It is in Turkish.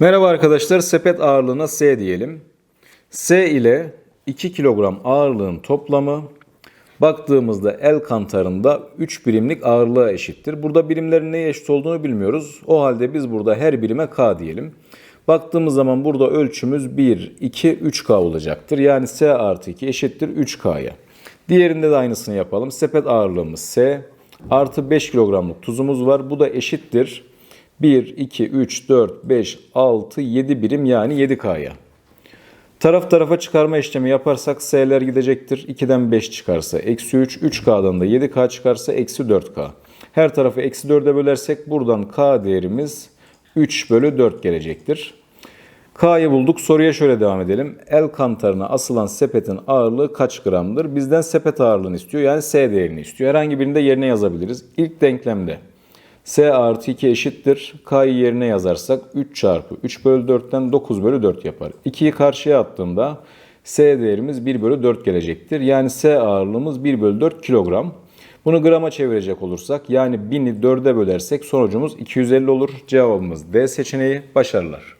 Merhaba arkadaşlar, sepet ağırlığına S diyelim. S ile 2 kilogram ağırlığın toplamı baktığımızda el kantarında 3 birimlik ağırlığa eşittir. Burada birimlerin neye eşit olduğunu bilmiyoruz. O halde biz burada her birime K diyelim. Baktığımız zaman burada ölçümüz 1, 2, 3K olacaktır. Yani S artı 2 eşittir 3K'ya. Diğerinde de aynısını yapalım. Sepet ağırlığımız S artı 5 kilogramlık tuzumuz var. Bu da eşittir 1, 2, 3, 4, 5, 6, 7 birim yani 7K'ya. Taraf tarafa çıkarma işlemi yaparsak S'ler gidecektir. 2'den 5 çıkarsa eksi 3, 3K'dan da 7K çıkarsa eksi 4K. Her tarafı eksi 4'e bölersek buradan K değerimiz 3 bölü 4 gelecektir. K'yı bulduk. Soruya şöyle devam edelim. El kantarına asılan sepetin ağırlığı kaç gramdır? Bizden sepet ağırlığını istiyor. Yani S değerini istiyor. Herhangi birinde yerine yazabiliriz. İlk denklemde S artı 2 eşittir. K'yı yerine yazarsak 3 çarpı 3 bölü 4'ten 9 bölü 4 yapar. 2'yi karşıya attığımda S değerimiz 1 bölü 4 gelecektir. Yani S ağırlığımız 1 bölü 4 kilogram. Bunu grama çevirecek olursak yani 1000'i 4'e bölersek sonucumuz 250 olur. Cevabımız D seçeneği. Başarılar.